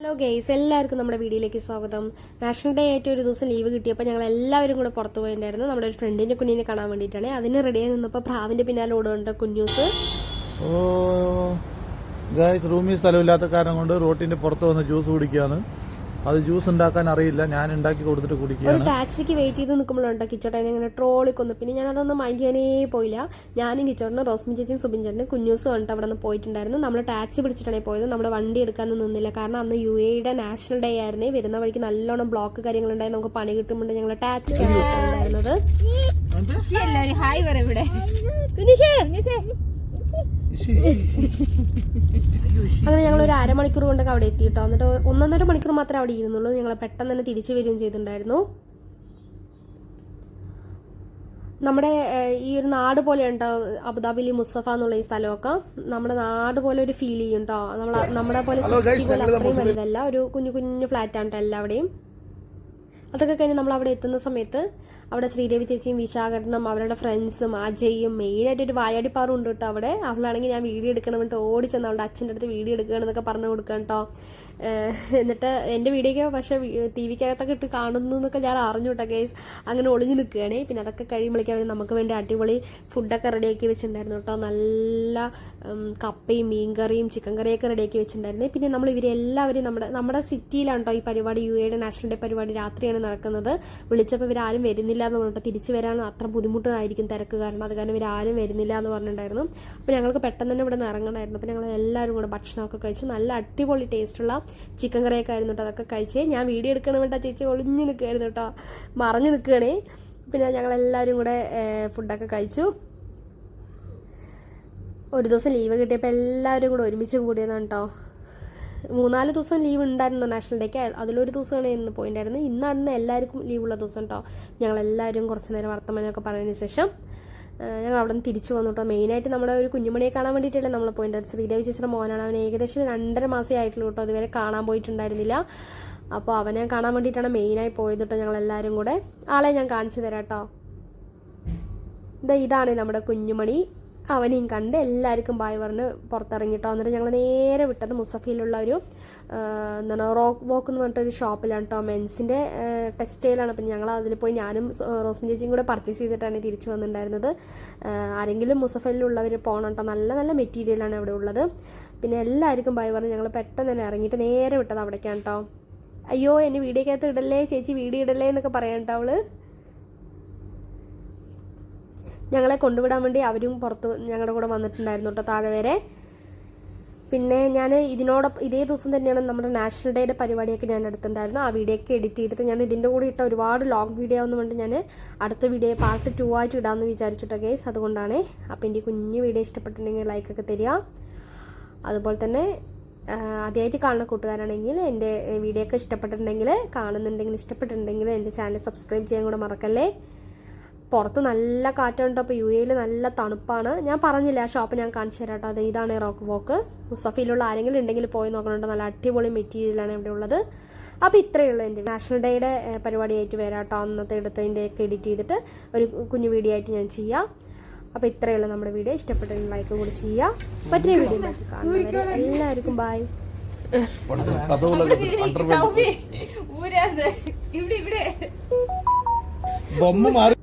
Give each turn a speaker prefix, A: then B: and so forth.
A: Hello guys എല്ലാവർക്കും നമ്മുടെ വീഡിയോയിലേക്ക് സ്വാഗതം. നാഷണൽ ഡേ ആയിട്ട് ഒരു ദിവസം ലീവ് കിട്ടിയപ്പോൾ ഞങ്ങൾ എല്ലാവരും കൂടെ പുറത്തു പോയിട്ടുണ്ടായിരുന്നു. നമ്മുടെ ഒരു ഫ്രണ്ടിന്റെ കുഞ്ഞിനെ കാണാൻ വേണ്ടിയിട്ടാണ്. അതിന് റെഡിയായി നിന്നപ്പോൾ പ്രാവിന്റെ പിന്നാലെ ഓടുകൊണ്ട് കുഞ്ഞൂസ്
B: ഓ ഗായ്സ് റൂമിൽ സ്ഥലമില്ലാത്ത കാരണം കൊണ്ട് റോട്ടിന്റെ പുറത്ത് വന്ന് ജ്യൂസ് കുടിക്കുകയാണ്. അത് ജ്യൂസ് ഉണ്ടാക്കാൻ അറിയില്ല. ഞാൻ ഉണ്ടാക്കി കൊടുത്തിട്ട് കുടിക്കുകയാണ്.
A: ടാക്സിക്ക് വെയിറ്റ് ചെയ്ത് നിൽക്കുമ്പോഴുണ്ട് കിച്ചോട്ടൻ ഇങ്ങനെ ട്രോളി കൊന്നു. പിന്നെ ഞാൻ അതൊന്നും മൈൻഡ് ചെയ്യാനേ പോയില്ല. ഞാനും കിച്ചോട്ടനും റോസ്മി ചേച്ചിയും സുബിൻ ചേട്ടനും കുഞ്ഞൂസും കണ്ടിട്ട് അവിടെ നിന്ന് പോയിട്ടുണ്ടായിരുന്നു. നമ്മൾ ടാക്സി പിടിച്ചിട്ടാണ് പോയത്. നമ്മൾ വണ്ടി എടുക്കാനൊന്നും നിന്നില്ല. കാരണം അന്ന് യു എയുടെ നാഷണൽ ഡേ ആയിരുന്നേ. വരുന്ന വഴിക്ക് നല്ലോണം ബ്ലോക്ക് കാര്യങ്ങളുണ്ടായി. നമുക്ക് പണി കിട്ടുമ്പോൾ ഞങ്ങൾ ടാക്സിക്കാണ്
C: എല്ലാവരും ഹായ് പറ ഇവിടെ.
A: അങ്ങനെ ഞങ്ങൾ ഒരു അരമണിക്കൂർ കൊണ്ടൊക്കെ അവിടെ എത്തി കേട്ടോ എന്നിട്ട് ഒന്നൊന്നര മണിക്കൂർ മാത്രമേ അവിടെ ഇരുന്നുള്ളൂ. ഞങ്ങൾ പെട്ടെന്ന് തന്നെ തിരിച്ചു വരികയും ചെയ്തിട്ടുണ്ടായിരുന്നു. നമ്മുടെ ഈ ഒരു നാട് പോലെ ഉണ്ടോ? അബുദാബിലി മുസഫ എന്നുള്ള ഈ സ്ഥലമൊക്കെ. നമ്മുടെ നാട് പോലെ ഒരു ഫീൽ ചെയ്യും കേട്ടോ നമ്മളെ നമ്മുടെ പോലെ city പോലെ അത്രയും വലുതല്ല. ഒരു കുഞ്ഞു കുഞ്ഞു ഫ്ലാറ്റ് ആണ് എല്ലാവിടെയും. അതൊക്കെ കഴിഞ്ഞ് നമ്മൾ അവിടെ എത്തുന്ന സമയത്ത് അവിടെ ശ്രീദേവി ചേച്ചിയും വിശാഖട്ടനും അവരുടെ ഫ്രണ്ട്സും അജയും മെയിനായിട്ട് ഒരു വായാടിപ്പാറും ഉണ്ട് കേട്ടോ അവിടെ. അവളാണെങ്കിൽ ഞാൻ വീഡിയോ എടുക്കണം എന്നിട്ട് ഓടിച്ചെന്ന് അവളുടെ അച്ഛന്റെ അടുത്ത് വീഡിയോ എടുക്കുകയാണെന്നൊക്കെ പറഞ്ഞു കൊടുക്കാം കേട്ടോ. എന്നിട്ട് എന്റെ വീഡിയോക്ക് പക്ഷേ ടി വിക്കകത്തൊക്കെ ഇട്ട് കാണുന്നു എന്നൊക്കെ ഞാൻ അറിഞ്ഞു കേട്ടോ കേസ് അങ്ങനെ ഒളിഞ്ഞു നിൽക്കുകയാണേ. പിന്നെ അതൊക്കെ കഴിയുമ്പോഴേക്കും അവർ നമുക്ക് വേണ്ടി അടിപൊളി ഫുഡൊക്കെ റെഡിയാക്കി വെച്ചിട്ടുണ്ടായിരുന്നു കേട്ടോ. നല്ല കപ്പയും മീൻകറിയും ചിക്കൻ കറിയൊക്കെ റെഡിയാക്കി വെച്ചിട്ടുണ്ടായിരുന്നു. പിന്നെ നമ്മൾ ഇവരെല്ലാവരും നമ്മുടെ നമ്മുടെ സിറ്റിയിലാണ് കേട്ടോ ഈ പരിപാടി യു എയുടെ നാഷണൽ ഡേ പരിപാടി രാത്രിയാണ് നടക്കുന്നത്. വിളിച്ചപ്പോൾ ഇവരാരും വരുന്നില്ല. എന്ന് പറഞ്ഞിട്ട് തിരിച്ചു വരാൻ അത്ര ബുദ്ധിമുട്ടായിരിക്കും തിരക്ക്. കാരണം അത് കാരണം ഇവരാരും വരുന്നില്ല എന്ന് പറഞ്ഞിട്ടുണ്ടായിരുന്നു. അപ്പോൾ ഞങ്ങൾക്ക് പെട്ടെന്ന് തന്നെ ഇവിടെ നിന്ന് ഇറങ്ങണമായിരുന്നു. അപ്പോൾ ഞങ്ങൾ എല്ലാവരും കൂടെ ഭക്ഷണമൊക്കെ കഴിച്ച്. നല്ല അടിപൊളി ടേസ്റ്റുള്ള ചിക്കൻ കറിയൊക്കെ ആയിരുന്നു കേട്ടോ അതൊക്കെ കഴിച്ച്. ഞാൻ വീഡിയോ എടുക്കണം വേണ്ട ചേച്ചി ഒളിഞ്ഞു നിൽക്കുകയായിരുന്നു കേട്ടോ മറഞ്ഞു നിൽക്കുകയാണേ പിന്നെ ഞങ്ങളെല്ലാവരും കൂടെ ഫുഡൊക്കെ കഴിച്ചു. ഒരു ദിവസം ലീവ് കിട്ടിയപ്പോൾ എല്ലാവരും കൂടെ ഒരുമിച്ച് കൂടിയതാണ് കേട്ടോ മൂന്നാൽ ദിവസം ലീവ് ഉണ്ടായിരുന്നു നാഷണൽ ഡേക്ക് അതിലൊരു ദിവസമാണ് ഇന്ന് പോയിട്ടുണ്ടായിരുന്നത് ഇന്നായിരുന്നു എല്ലാവർക്കും ലീവ് ഉള്ള ദിവസം കേട്ടോ ഞങ്ങളെല്ലാവരും കുറച്ച് നേരം വർത്തമാനമൊക്കെ പറഞ്ഞതിന് ശേഷം ഞങ്ങൾ അവിടെ നിന്ന് തിരിച്ചു വന്നു കേട്ടോ മെയിനായിട്ട് നമ്മുടെ ഒരു കുഞ്ഞുമണിയെ കാണാൻ വേണ്ടിയിട്ടല്ലേ നമ്മൾ പോയിന്റ് ശ്രീദേവി ചേച്ചിയുടെ മോനാണ്. അവൻ ഏകദേശം രണ്ടര മാസമേ ആയിട്ടുള്ളൂ കേട്ടോ അതുവരെ കാണാൻ പോയിട്ടുണ്ടായിരുന്നില്ല. അപ്പോൾ അവനെ കാണാൻ വേണ്ടിയിട്ടാണ് മെയിനായി പോയത് കേട്ടോ ഞങ്ങളെല്ലാവരും കൂടെ. ആളെ ഞാൻ കാണിച്ചു തരാം കേട്ടോ ഇതാണ് നമ്മുടെ കുഞ്ഞുമണി. അവനെയും കണ്ട് എല്ലാവർക്കും ബായ് പറഞ്ഞ് പുറത്തിറങ്ങിട്ടോ എന്നിട്ട് ഞങ്ങൾ നേരെ വിട്ടത് മുസഫിയിലുള്ള ഒരു എന്താണ് റോക്ക് വോക്ക് എന്ന് പറഞ്ഞിട്ടൊരു ഷോപ്പിലാണ് കേട്ടോ മെൻസിന്റെ ടെക്സ്റ്റൈലാണ്. അപ്പം ഞങ്ങൾ അതിൽ പോയി ഞാനും റോസ്മിൻ ചേച്ചിയും കൂടെ പർച്ചേസ് ചെയ്തിട്ടാണ് തിരിച്ചു വന്നിട്ടുണ്ടായിരുന്നത്. ആരെങ്കിലും മുസഫലിലുള്ളവർ പോകണം കേട്ടോ നല്ല നല്ല മെറ്റീരിയലാണ് ഇവിടെ ഉള്ളത്. പിന്നെ എല്ലാവർക്കും ബായ് പറഞ്ഞ് ഞങ്ങൾ പെട്ടെന്ന് തന്നെ ഇറങ്ങിയിട്ട് നേരെ വിട്ടത് അവിടേക്കാണ് കേട്ടോ അയ്യോ എന്നെ വീഡിയോക്കകത്ത് ഇടല്ലേ ചേച്ചി വീഡിയോ ഇടല്ലേ എന്നൊക്കെ പറയാം കേട്ടോ അവൾ. ഞങ്ങളെ കൊണ്ടുവിടാൻ വേണ്ടി അവരും പുറത്ത് ഞങ്ങളുടെ കൂടെ വന്നിട്ടുണ്ടായിരുന്നു കേട്ടോ താഴെ വരെ. പിന്നെ ഞാൻ ഇതിനോടൊപ്പം ഇതേ ദിവസം തന്നെയാണ് നമ്മുടെ നാഷണൽ ഡേയുടെ പരിപാടിയൊക്കെ ഞാൻ എടുത്തിട്ടുണ്ടായിരുന്നു ആ വീഡിയോ ഒക്കെ എഡിറ്റ് ചെയ്തിട്ട് ഞാൻ ഇതിന്റെ കൂടെ ഇട്ട ഒരുപാട് ലോങ് വീഡിയോ ഒന്നും കൊണ്ട് ഞാൻ അടുത്ത വീഡിയോ പാർട്ട് ടു ആയിട്ട് ഇടാമെന്ന് വിചാരിച്ചിട്ടോ ഗേസ് അതുകൊണ്ടാണ് അപ്പോൾ എന്റെ കുഞ്ഞു വീഡിയോ ഇഷ്ടപ്പെട്ടിട്ടുണ്ടെങ്കിൽ ലൈക്കൊക്കെ തരിക. അതുപോലെ തന്നെ ആദ്യമായിട്ട് കാണുന്ന കൂട്ടുകാരാണെങ്കിൽ എന്റെ വീഡിയോ ഒക്കെ ഇഷ്ടപ്പെട്ടിട്ടുണ്ടെങ്കിൽ കാണുന്നുണ്ടെങ്കിൽ ഇഷ്ടപ്പെട്ടിട്ടുണ്ടെങ്കിൽ എന്റെ ചാനൽ സബ്സ്ക്രൈബ് ചെയ്യാൻ കൂടെ മറക്കല്ലേ? പുറത്ത് നല്ല കാറ്റുണ്ട്? അപ്പോൾ യു എയിൽ നല്ല തണുപ്പാണ്. ഞാൻ പറഞ്ഞില്ല ആ ഷോപ്പ് ഞാൻ കാണിച്ചു തരാം കേട്ടോ. അത് ഇതാണ് റോക്ക് വോക്ക്. മുസഫിയിലുള്ള ആരെങ്കിലും ഉണ്ടെങ്കിൽ പോയി നോക്കണുണ്ട്. നല്ല അടിപൊളി മെറ്റീരിയലാണ് ഇവിടെ ഉള്ളത്. അപ്പോൾ ഇത്രയേ ഉള്ളൂ എന്റെ നാഷണൽ ഡേയുടെ പരിപാടി പരിപാടിയായിട്ട് വരാം കേട്ടോ. അന്നത്തെ എടുത്തതിന്റെ ഒക്കെ എഡിറ്റ് ചെയ്തിട്ട് ഒരു കുഞ്ഞു വീഡിയോ ആയിട്ട് ഞാൻ ചെയ്യാം. അപ്പോൾ ഇത്രയേ ഉള്ളൂ നമ്മുടെ വീഡിയോ ഇഷ്ടപ്പെട്ടെങ്കിൽ ലൈക്ക് കൂടി ചെയ്യുക പറ്റിയ വീഡിയോ കാണുന്നവരെ എല്ലാവർക്കും
C: ബായ് ഇവിടെ ഇവിടെ.
B: ബൊമ്മ മാറി